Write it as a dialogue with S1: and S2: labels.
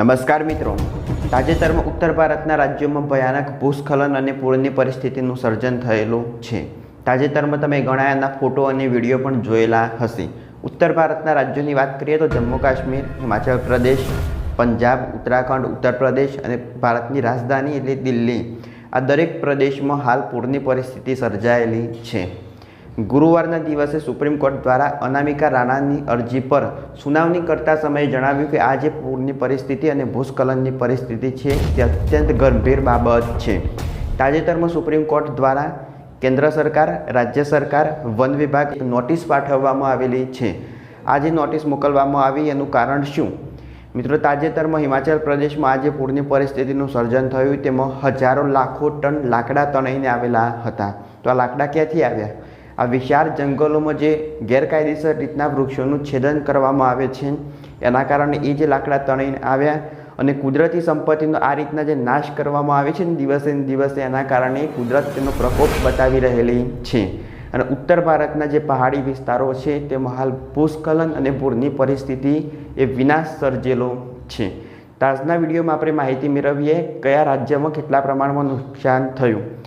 S1: નમસ્કાર મિત્રો. તાજેતરમાં ઉત્તર ભારતના રાજ્યોમાં ભયાનક ભૂસ્ખલન અને પૂરની પરિસ્થિતિનું સર્જન થયેલું છે. તાજેતરમાં તમે ઘણા એના ફોટો અને વીડિયો પણ જોયેલા હશે. ઉત્તર ભારતના રાજ્યોની વાત કરીએ તો જમ્મુ કાશ્મીર, હિમાચલ પ્રદેશ, પંજાબ, ઉત્તરાખંડ, ઉત્તર પ્રદેશ અને ભારતની રાજધાની એટલે દિલ્હી. આ દરેક પ્રદેશમાં હાલ પૂરની પરિસ્થિતિ સર્જાયેલી છે. ગુરુવારના દિવસે સુપ્રીમ કોર્ટ દ્વારા અનામિકા રાણાની અરજી પર સુનાવણી કરતા સમયે જણાવ્યું કે આ જે પૂરની પરિસ્થિતિ અને ભૂસ્ખલનની પરિસ્થિતિ છે, તે અત્યંત ગંભીર બાબત છે. તાજેતરમાં સુપ્રીમ કોર્ટ દ્વારા કેન્દ્ર સરકાર, રાજ્ય સરકાર, વન વિભાગ નોટિસ પાઠવવામાં આવેલી છે. આ જે નોટિસ મોકલવામાં આવી એનું કારણ શું? મિત્રો, તાજેતરમાં હિમાચલ પ્રદેશમાં આજે પૂરની પરિસ્થિતિનું સર્જન થયું, તેમાં હજારો લાખો ટન લાકડા તણાઈને આવેલા હતા. તો આ લાકડા ક્યાંથી આવ્યા? આ વિશાળ જંગલોમાં જે ગેરકાયદેસર રીતના વૃક્ષોનું છેદન કરવામાં આવે છે, એના કારણે એ જે લાકડા તણાઈને આવ્યા અને કુદરતી સંપત્તિનો આ રીતના જે નાશ કરવામાં આવે છે ને દિવસે ને દિવસે, એના કારણે કુદરત તેનો પ્રકોપ બતાવી રહેલી છે. અને ઉત્તર ભારતના જે પહાડી વિસ્તારો છે, તેમાં હાલ ભૂસ્ખલન અને પૂરની પરિસ્થિતિ એ વિનાશ સર્જેલો છે. તાજના વિડીયોમાં આપણે માહિતી મેળવીએ, કયા રાજ્યમાં કેટલા પ્રમાણમાં નુકસાન થયું?